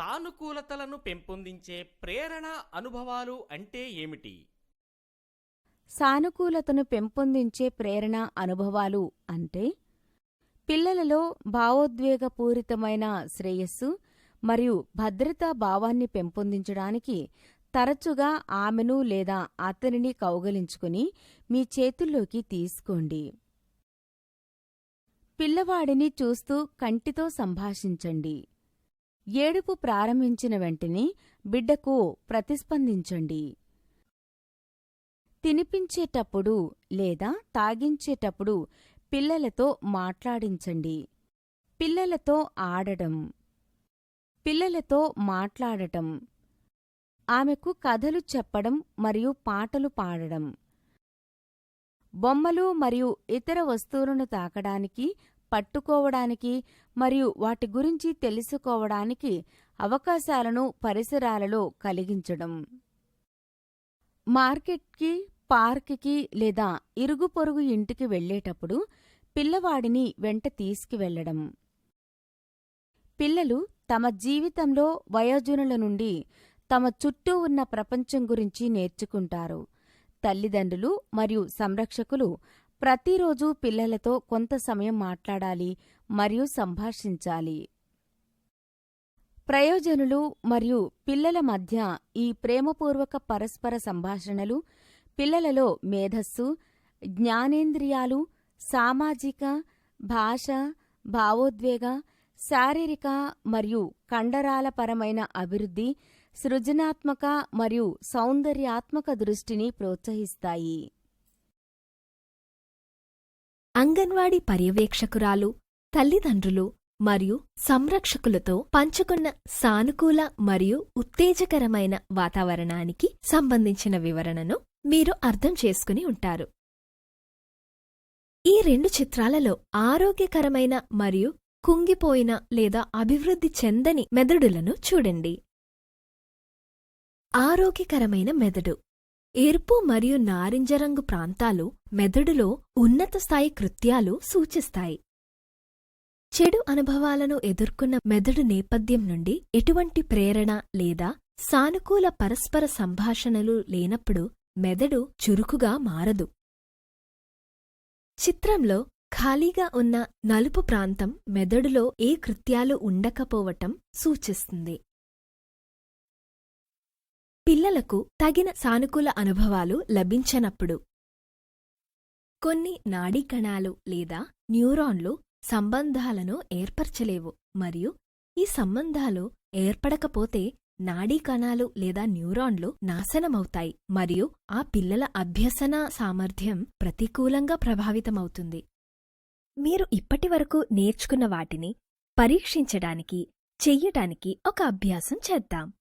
సానుకూలతలను పెంపొందించే ప్రేరణ అనుభవాలు అంటే ఏమిటి? సానుకూలతను పెంపొందించే ప్రేరణ అనుభవాలు అంటే పిల్లలలో భావోద్వేగపూరితమైన శ్రేయస్సు మరియు భద్రతా భావాన్ని పెంపొందించడానికి తరచుగా ఆమెను లేదా అతనిని కౌగలించుకుని మీ చేతుల్లోకి తీసుకోండి. పిల్లవాడిని చూస్తూ కంటితో సంభాషించండి. ఏడుపు ప్రారంభించిన వెంటనే బిడ్డకు ప్రతిస్పందించండి. తినిపించేటప్పుడు లేదా తాగించేటప్పుడు పిల్లలతో మాట్లాడించండి. పిల్లలతో ఆడడం పిల్లలతో మాట్లాడటం. ఆమెకు కథలు చెప్పడం మరియు పాటలు పాడడం. బొమ్మలు మరియు ఇతర వస్తువులను తాకడానికి పట్టుకోవడానికి మరియు వాటి గురించి తెలుసుకోవడానికి అవకాశాలను పరిసరాలలో కలిగించడం. మార్కెట్కి పార్క్కి లేదా ఇరుగు పొరుగు ఇంటికి వెళ్ళేటప్పుడు పిల్లవాడిని వెంట తీసుకువెళ్ళడం పిల్లలు తమ జీవితంలో వయోజనుల నుండి తమ చుట్టూ ఉన్న ప్రపంచం గురించి నేర్చుకుంటారు. తల్లిదండ్రులు మరియు సంరక్షకులు ప్రతిరోజు పిల్లలతో కొంత సమయం మాట్లాడాలి మరియు సంభాషించాలి. ప్రయోజనులు మరియు పిల్లల మధ్య ఈ ప్రేమపూర్వక పరస్పర సంభాషణలు పిల్లలలో మేధస్సు జ్ఞానేంద్రియాలు సామాజిక భాష భావోద్వేగ శారీరక మరియు కండరాలపరమైన అభివృద్ధి సృజనాత్మక మరియు సౌందర్యాత్మక దృష్టిని ప్రోత్సహిస్తాయి. అంగన్వాడీ పర్యవేక్షకురాలు తల్లిదండ్రులు మరియు సంరక్షకులతో పంచుకున్న సానుకూల మరియు ఉత్తేజకరమైన వాతావరణానికి సంబంధించిన వివరణను మీరు అర్థం చేసుకుని ఉంటారు. ఈ రెండు చిత్రాలలో ఆరోగ్యకరమైన మరియు కుంగిపోయిన లేదా అభివృద్ధి చెందని మెదడులను చూడండి. ఆరోగ్యకరమైన మెదడు ఎరుపు మరియు నారింజ రంగు ప్రాంతాలు మెదడులో ఉన్నత స్థాయి కృత్యాలు సూచిస్తాయి. చెడు అనుభవాలను ఎదుర్కొన్న మెదడు నేపథ్యం నుండి ఎటువంటి ప్రేరణ లేదా సానుకూల పరస్పర సంభాషణలు లేనప్పుడు మెదడు చురుకుగా మారదు. చిత్రంలో ఖాళీగా ఉన్న నలుపు ప్రాంతం మెదడులో ఏ కృత్యాలు ఉండకపోవటం సూచిస్తుంది. పిల్లలకు తగిన సానుకూల అనుభవాలు లభించనప్పుడు. కొన్ని నాడీ కణాలు లేదా న్యూరాన్లు సంబంధాలను ఏర్పరచలేవు మరియు ఈ సంబంధాలు ఏర్పడకపోతే నాడీ కణాలు లేదా న్యూరాన్లు నాశనమవుతాయి మరియు ఆ పిల్లల అభ్యసన సామర్థ్యం ప్రతికూలంగా ప్రభావితమవుతుంది. మీరు ఇప్పటివరకు నేర్చుకున్న వాటిని పరీక్షించడానికి చెయ్యటానికి ఒక అభ్యాసం చేద్దాం.